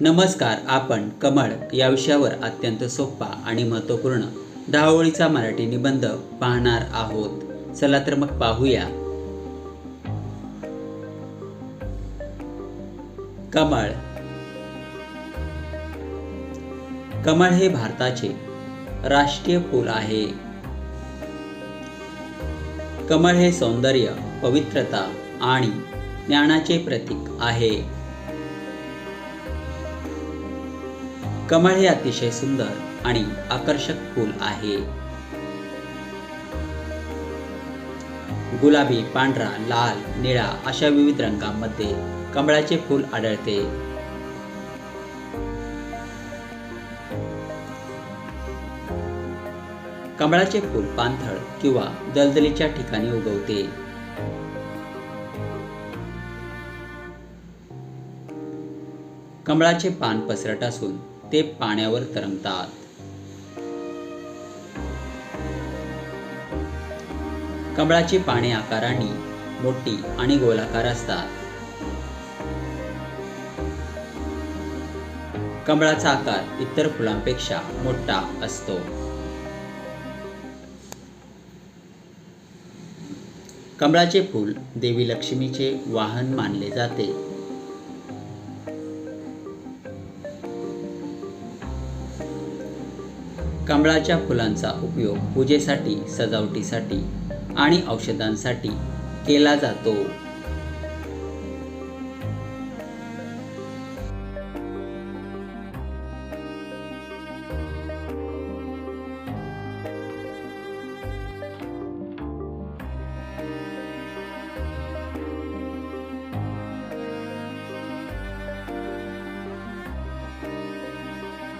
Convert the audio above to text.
नमस्कार आपण कमळ या विषयावर अत्यंत सोपा आणि महत्त्वपूर्ण दहावळीचा मराठी निबंध पाहणार आहोत. चला तर मग पाहूया. कमळ. कमळ हे भारताचे राष्ट्रीय फूल आहे. कमळ हे सौंदर्य पवित्रता आणि ज्ञानाचे प्रतीक आहे. कमळ हे अतिशय सुंदर आणि आकर्षक फूल आहे. गुलाबी पांढरा लाल निळा अशा विविध रंगांमध्ये कमळाचे फूल आढळते. कमळाचे फूल पाणथळ किंवा दलदलीच्या ठिकाणी उगवते. कमळाचे पान पसरट असून ते पाण्यावर तरंगतात. कमळाची पाने आकाराने मोठी आणि गोलाकार असतात. कमळाचा आकार इतर फुलांपेक्षा मोठा असतो. कमळाचे फूल देवी लक्ष्मीचे वाहन मानले जाते. कमळाच्या फुलांचा उपयोग पूजेसाठी सजावटीसाठी आणि औषधांसाठी केला जातो.